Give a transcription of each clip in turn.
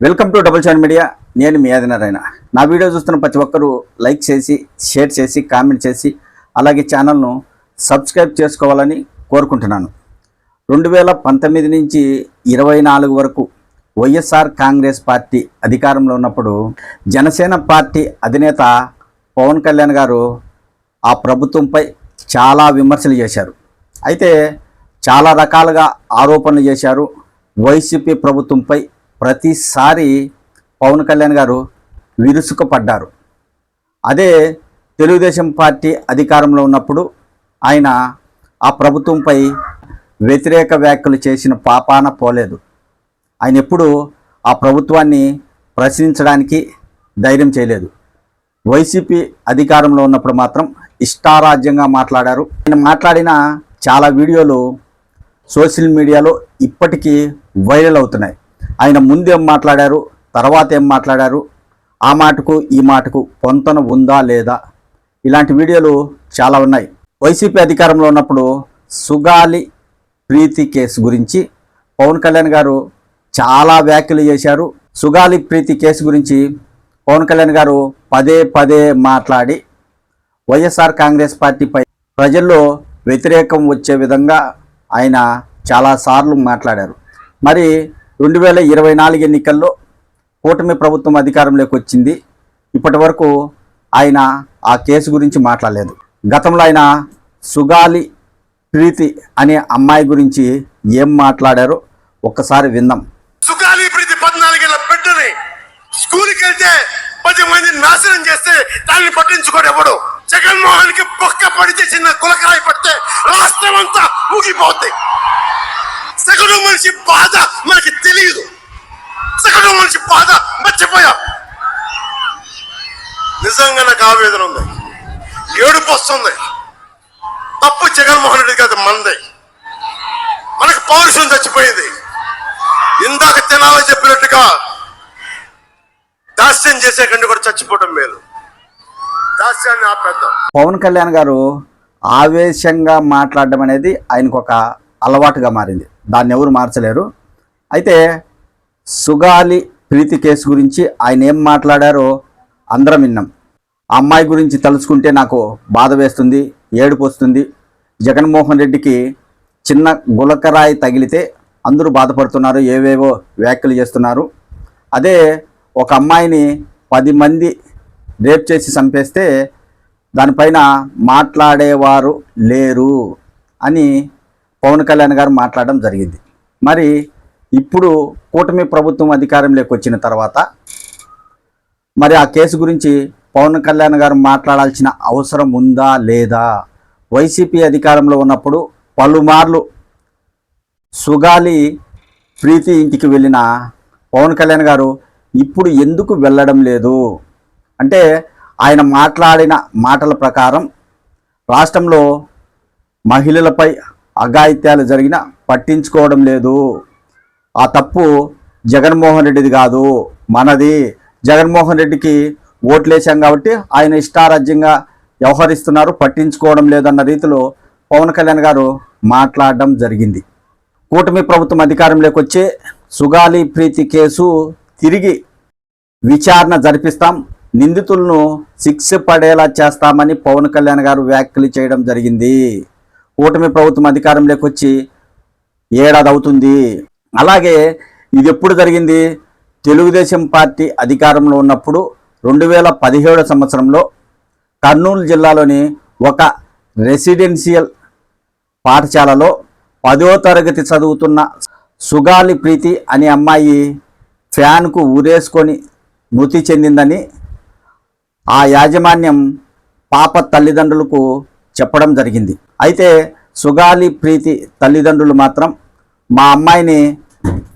Welcome to double seven media. నేను మీ ఆదినారాయణ. నా వీడియో చూస్తున్న ప్రతి ఒక్కరూ లైక్ చేసి షేర్ చేసి కామెంట్ చేసి అలాగే ఛానల్ను సబ్స్క్రైబ్ చేసుకోవాలని కోరుకుంటున్నాను. రెండు వేల పంతొమ్మిది నుంచి ఇరవై నాలుగు వరకు వైఎస్ఆర్ కాంగ్రెస్ పార్టీ అధికారంలో ఉన్నప్పుడు జనసేన పార్టీ అధినేత పవన్ కళ్యాణ్ గారు ఆ ప్రభుత్వంపై చాలా విమర్శలు చేశారు. అయితే చాలా రకాలుగా ఆరోపణలు చేశారు. వైసీపీ ప్రభుత్వంపై ప్రతిసారి పవన్ కళ్యాణ్ గారు విరుసుకుపడ్డారు. అదే తెలుగుదేశం పార్టీ అధికారంలో ఉన్నప్పుడు ఆయన ఆ ప్రభుత్వంపై వ్యతిరేక వ్యాఖ్యలు చేసిన పాపాన పోలేదు. ఆయన ఎప్పుడూ ఆ ప్రభుత్వాన్ని ప్రశ్నించడానికి ధైర్యం చేయలేదు. వైసీపీ అధికారంలో ఉన్నప్పుడు మాత్రం ఇష్టారాజ్యంగా మాట్లాడారు. ఆయన మాట్లాడిన చాలా వీడియోలు సోషల్ మీడియాలో ఇప్పటికీ వైరల్ అవుతున్నాయి. ఆయన ముందేం మాట్లాడారు? తర్వాత ఏం మాట్లాడారు? ఆ మాటకు ఈ మాటకు పొంతన ఉందా లేదా? ఇలాంటి వీడియోలు చాలా ఉన్నాయి. వైసీపీ అధికారంలో ఉన్నప్పుడు సుగాలి ప్రీతి కేసు గురించి పవన్ కళ్యాణ్ గారు చాలా వ్యాఖ్యలు చేశారు. సుగాలి ప్రీతి కేసు గురించి పవన్ కళ్యాణ్ గారు పదే పదే మాట్లాడి వైఎస్ఆర్ కాంగ్రెస్ పార్టీపై ప్రజల్లో వ్యతిరేకం వచ్చే విధంగా ఆయన చాలాసార్లు మాట్లాడారు. మరి రెండు వేల ఇరవై నాలుగు ఎన్నికల్లో కూటమి ప్రభుత్వం అధికారంలోకి వచ్చింది. ఇప్పటి వరకు ఆయన ఆ కేసు గురించి మాట్లాడలేదు. గతంలో ఆయన సుగాలి ప్రీతి అనే అమ్మాయి గురించి ఏం మాట్లాడారో ఒక్కసారి విందాం. సుగాలి ప్రీతి పద్నాలుగేళ్ళ బిడ్డని స్కూల్కి వెళ్తే పది మంది నాశనం చేస్తే దాన్ని పట్టించుకోడు ఎవడు? జగన్మోహన్కి బొక్క పడితే చిన్న కులకాయ పడితే రాష్ట్రం అంతా ఊగిపోతుంది సగటు మనిషి బాధ మనకి తెలియదు సగటు మనిషి బాధ మర్చిపోయా. నిజంగా నాకు ఆవేదన ఉంది. ఏడుపు వస్తుంది. తప్పు జగన్మోహన్ రెడ్డి కాదు మంది. మనకు పౌరుషం చచ్చిపోయింది. ఇందాక తినాలని చెప్పినట్టుగా దాస్యం చేసే కంటే కూడా చచ్చిపోవడం మేలు. దాస్యాన్ని ఆపేద్దాం. పవన్ కళ్యాణ్ గారు ఆవేశంగా మాట్లాడడం అనేది ఆయనకు ఒక అలవాటుగా మారింది. దాన్ని ఎవరు మార్చలేరు. అయితే సుగాలి ప్రీతి కేసు గురించి ఆయన ఏం మాట్లాడారో అందరం విన్నాం. ఆ అమ్మాయి గురించి తలుచుకుంటే నాకు బాధ వేస్తుంది ఏడుపు వస్తుంది. జగన్మోహన్ రెడ్డికి చిన్న గులకరాయి తగిలితే అందరూ బాధపడుతున్నారు ఏవేవో వ్యాఖ్యలు చేస్తున్నారు. అదే ఒక అమ్మాయిని పది మంది రేప్ చేసి చంపేస్తే దానిపైన మాట్లాడేవారు లేరు అని పవన్ కళ్యాణ్ గారు మాట్లాడడం జరిగింది. మరి ఇప్పుడు కూటమి ప్రభుత్వం అధికారంలోకి వచ్చిన తర్వాత మరి ఆ కేసు గురించి పవన్ కళ్యాణ్ గారు మాట్లాడాల్సిన అవసరం ఉందా లేదా? వైసీపీ అధికారంలో ఉన్నప్పుడు పలుమార్లు సుగాలి ప్రీతి ఇంటికి వెళ్ళిన పవన్ కళ్యాణ్ గారు ఇప్పుడు ఎందుకు వెళ్ళడం లేదు? అంటే ఆయన మాట్లాడిన మాటల ప్రకారం రాష్ట్రంలో మహిళలపై అఘాయిత్యాలు జరిగినా పట్టించుకోవడం లేదు. ఆ తప్పు జగన్మోహన్ రెడ్డిది కాదు మనది. జగన్మోహన్ రెడ్డికి ఓట్లేసాం కాబట్టి ఆయన ఇష్టారాజ్యంగా వ్యవహరిస్తున్నారు పట్టించుకోవడం లేదన్న రీతిలో పవన్ కళ్యాణ్ గారు మాట్లాడడం జరిగింది. కూటమి ప్రభుత్వం అధికారంలోకి వచ్చే సుగాలి ప్రీతి కేసు తిరిగి విచారణ జరిపిస్తాం. నిందితులను శిక్ష పడేలా చేస్తామని పవన్ కళ్యాణ్ గారు వ్యాఖ్యలు చేయడం జరిగింది. కూటమి ప్రభుత్వం అధికారంలోకి వచ్చి ఏడాది అవుతుంది. అలాగే ఇది ఎప్పుడు జరిగింది? తెలుగుదేశం పార్టీ అధికారంలో ఉన్నప్పుడు రెండు వేల పదిహేడు సంవత్సరంలో కర్నూలు జిల్లాలోని ఒక రెసిడెన్షియల్ పాఠశాలలో పదో తరగతి చదువుతున్న సుగాలి ప్రీతి అనే అమ్మాయి ఫ్యాన్కు ఊరేసుకొని మృతి చెందిందని ఆ యాజమాన్యం పాప తల్లిదండ్రులకు చెప్పడం జరిగింది. అయితే సుగాలి ప్రీతి తల్లిదండ్రులు మాత్రం మా అమ్మాయిని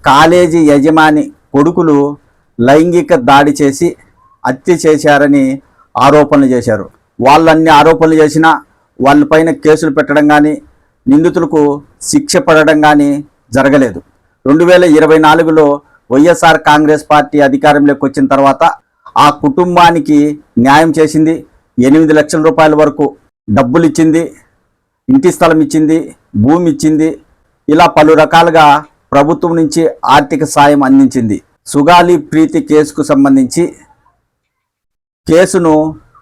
కాలేజీ యజమాని కొడుకులు లైంగిక దాడి చేసి హత్య చేశారని ఆరోపణలు చేశారు. వాళ్ళన్ని ఆరోపణలు చేసినా వాళ్ళపైన కేసులు పెట్టడం కానీ నిందితులకు శిక్ష పడడం కానీ జరగలేదు. రెండు వేల ఇరవై నాలుగులో వైఎస్ఆర్ కాంగ్రెస్ పార్టీ అధికారంలోకి వచ్చిన తర్వాత ఆ కుటుంబానికి న్యాయం చేసింది. ఎనిమిది లక్షల రూపాయల వరకు డబ్బులు ఇచ్చింది ఇంటి స్థలం ఇచ్చింది భూమి ఇచ్చింది ఇలా పలు రకాలుగా ప్రభుత్వం నుంచి ఆర్థిక సాయం అందించింది. సుగాలి ప్రీతి కేసుకు సంబంధించి కేసును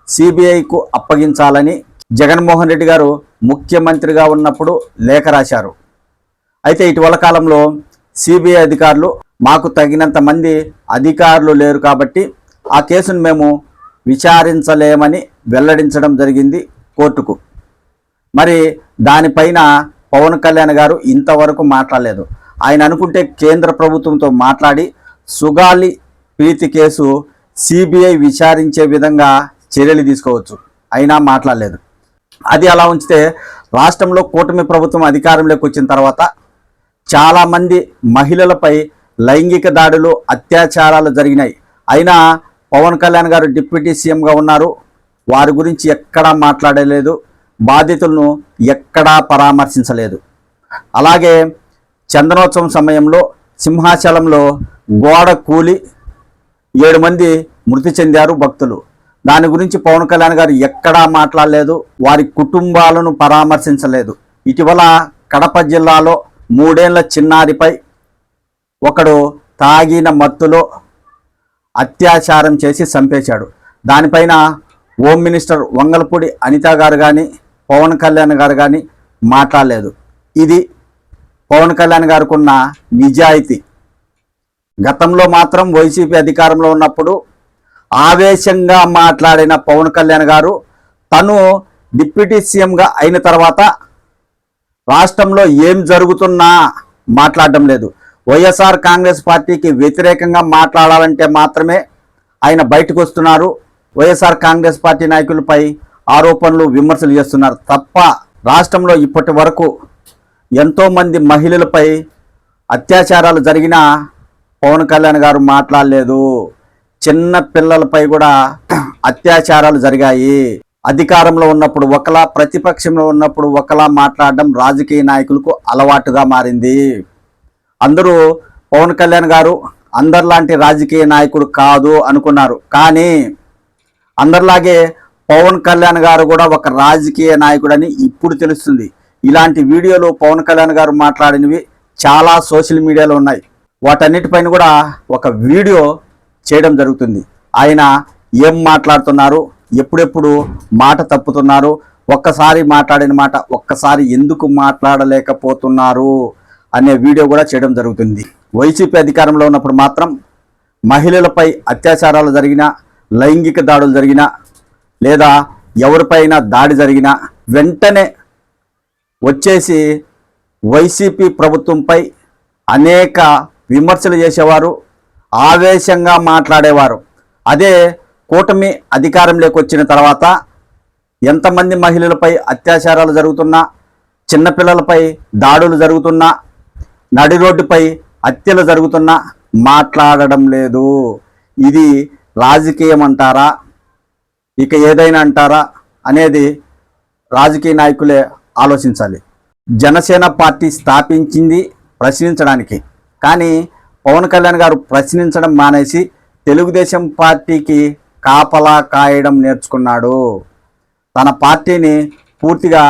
సిబిఐకు అప్పగించాలని జగన్మోహన్ రెడ్డి గారు ముఖ్యమంత్రిగా ఉన్నప్పుడు లేఖ రాశారు. అయితే ఇటీవల కాలంలో సిబిఐ అధికారులు మాకు తగినంత మంది అధికారులు లేరు కాబట్టి ఆ కేసును మేము విచారించలేమని వెల్లడించడం జరిగింది కోర్టుకు. మరి దానిపైన పవన్ కళ్యాణ్ గారు ఇంతవరకు మాట్లాడలేదు. ఆయన అనుకుంటే కేంద్ర ప్రభుత్వంతో మాట్లాడి సుగాలి ప్రీతి కేసు సిబిఐ విచారించే విధంగా చర్యలు తీసుకోవచ్చు. అయినా మాట్లాడలేదు. అది అలా ఉంచితే రాష్ట్రంలో కూటమి ప్రభుత్వం అధికారంలోకి వచ్చిన తర్వాత చాలామంది మహిళలపై లైంగిక దాడులు అత్యాచారాలు జరిగినాయి. అయినా పవన్ కళ్యాణ్ గారు డిప్యూటీ సీఎంగా ఉన్నారు. వారి గురించి ఎక్కడా మాట్లాడలేదు. బాధితులను ఎక్కడా పరామర్శించలేదు. అలాగే చందనోత్సవం సమయంలో సింహాచలంలో గోడ కూలి ఏడు మంది మృతి చెందారు భక్తులు. దాని గురించి పవన్ కళ్యాణ్ గారు ఎక్కడా మాట్లాడలేదు వారి కుటుంబాలను పరామర్శించలేదు. ఇటీవల కడప జిల్లాలో మూడేళ్ళ చిన్నారిపై ఒకడు తాగిన మత్తులో అత్యాచారం చేసి చంపేశాడు. దానిపైన హోమ్ మినిస్టర్ వంగలపూడి అనిత గారు కానీ పవన్ కళ్యాణ్ గారు కానీ మాట్లాడలేదు. ఇది పవన్ కళ్యాణ్ గారికి ఉన్న నిజాయితీ. గతంలో మాత్రం వైసీపీ అధికారంలో ఉన్నప్పుడు ఆవేశంగా మాట్లాడిన పవన్ కళ్యాణ్ గారు తను డిప్యూటీ సీఎంగా అయిన తర్వాత రాష్ట్రంలో ఏం జరుగుతున్నా మాట్లాడడం లేదు. వైఎస్ఆర్ కాంగ్రెస్ పార్టీకి వ్యతిరేకంగా మాట్లాడాలంటే మాత్రమే ఆయన బయటకు వస్తున్నారు. వైఎస్ఆర్ కాంగ్రెస్ పార్టీ నాయకులపై ఆరోపణలు విమర్శలు చేస్తున్నారు. తప్ప రాష్ట్రంలో ఇప్పటి వరకు ఎంతోమంది మహిళలపై అత్యాచారాలు జరిగినా పవన్ కళ్యాణ్ గారు మాట్లాడలేదు. చిన్న పిల్లలపై కూడా అత్యాచారాలు జరిగాయి. అధికారంలో ఉన్నప్పుడు ఒకలా ప్రతిపక్షంలో ఉన్నప్పుడు ఒకలా మాట్లాడడం రాజకీయ నాయకులకు అలవాటుగా మారింది. అందరూ పవన్ కళ్యాణ్ గారు అందరిలాంటి రాజకీయ నాయకుడు కాదు అనుకున్నారు. కానీ అందరిలాగే పవన్ కళ్యాణ్ గారు కూడా ఒక రాజకీయ నాయకుడని ఇప్పుడు తెలుస్తుంది. ఇలాంటి వీడియోలు పవన్ కళ్యాణ్ గారు మాట్లాడినవి చాలా సోషల్ మీడియాలో ఉన్నాయి. వాటన్నిటిపైన కూడా ఒక వీడియో చేయడం జరుగుతుంది. ఆయన ఏం మాట్లాడుతున్నారు? ఎప్పుడెప్పుడు మాట తప్పుతున్నారు? ఒక్కసారి మాట్లాడిన మాట ఒక్కసారి ఎందుకు మాట్లాడలేకపోతున్నారు? అనే వీడియో కూడా చేయడం జరుగుతుంది. వైసీపీ అధికారంలో ఉన్నప్పుడు మాత్రం మహిళలపై అత్యాచారాలు జరిగినా లైంగిక దాడులు జరిగిన లేదా ఎవరిపైన దాడి జరిగినా వెంటనే వచ్చేసి వైసీపీ ప్రభుత్వంపై అనేక విమర్శలు చేసేవారు ఆవేశంగా మాట్లాడేవారు. అదే కూటమి అధికారంలోకి వచ్చిన తర్వాత ఎంతమంది మహిళలపై అత్యాచారాలు జరుగుతున్నా చిన్నపిల్లలపై దాడులు జరుగుతున్నా నడి రోడ్డుపై హత్యలు జరుగుతున్నా మాట్లాడడం లేదు. ఇది రాజకీయం అంటారా ఇక ఏదైనా అంటారా అనేది రాజకీయ నాయకులే ఆలోచించాలి. జనసేన పార్టీ స్థాపించింది ప్రశ్నించడానికి. కానీ పవన్ కళ్యాణ్ గారు ప్రశ్నించడం మానేసి తెలుగుదేశం పార్టీకి కాపలా కాయడం నేర్చుకున్నాడు. తన పార్టీని పూర్తిగా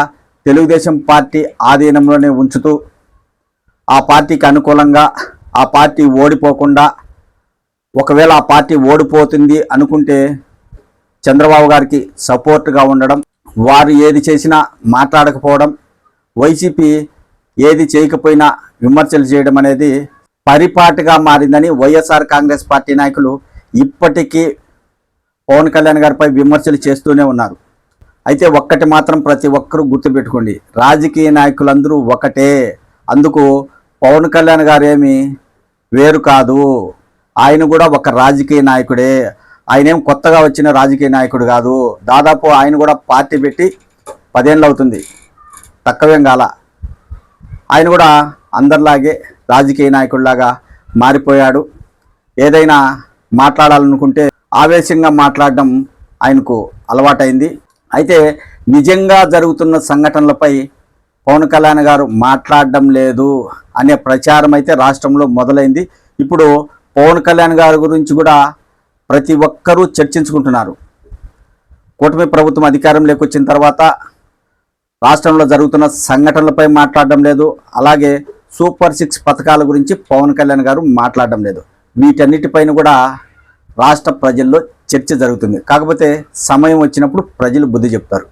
తెలుగుదేశం పార్టీ ఆధీనంలోనే ఉంచుతూ ఆ పార్టీకి అనుకూలంగా ఆ పార్టీ ఓడిపోకుండా ఒకవేళ ఆ పార్టీ ఓడిపోతుంది అనుకుంటే చంద్రబాబు గారికి సపోర్ట్గా ఉండడం వారు ఏది చేసినా మాట్లాడకపోవడం వైసీపీ ఏది చేయకపోయినా విమర్శలు చేయడం అనేది పరిపాటిగా మారిందని వైఎస్ఆర్ కాంగ్రెస్ పార్టీ నాయకులు ఇప్పటికీ పవన్ కళ్యాణ్ గారిపై విమర్శలు చేస్తూనే ఉన్నారు. అయితే ఒక్కటి మాత్రం ప్రతి ఒక్కరూ గుర్తుపెట్టుకోండి రాజకీయ నాయకులందరూ ఒకటే. అందుకు పవన్ కళ్యాణ్ గారు ఏమి వేరు కాదు. ఆయన కూడా ఒక రాజకీయ నాయకుడే. ఆయనేం కొత్తగా వచ్చిన రాజకీయ నాయకుడు కాదు. దాదాపు ఆయన కూడా పార్టీ పెట్టి పదేళ్ళు అవుతుంది. తక్కువేం కాల. ఆయన కూడా అందరిలాగే రాజకీయ నాయకుడిలాగా మారిపోయాడు. ఏదైనా మాట్లాడాలనుకుంటే ఆవేశంగా మాట్లాడడం ఆయనకు అలవాటైంది. అయితే నిజంగా జరుగుతున్న సంఘటనలపై పవన్ కళ్యాణ్ గారు మాట్లాడడం లేదు అనే ప్రచారం అయితే రాష్ట్రంలో మొదలైంది. ఇప్పుడు పవన్ కళ్యాణ్ గారి గురించి కూడా ప్రతి ఒక్కరూ చర్చించుకుంటున్నారు. కూటమి ప్రభుత్వం అధికారంలోకి వచ్చిన తర్వాత రాష్ట్రంలో జరుగుతున్న సంఘటనలపై మాట్లాడడం లేదు. అలాగే సూపర్ సిక్స్ పథకాల గురించి పవన్ కళ్యాణ్ గారు మాట్లాడడం లేదు. వీటన్నిటిపైన కూడా రాష్ట్ర ప్రజల్లో చర్చ జరుగుతుంది. కాకపోతే సమయం వచ్చినప్పుడు ప్రజలు బుద్ధి చెప్తారు.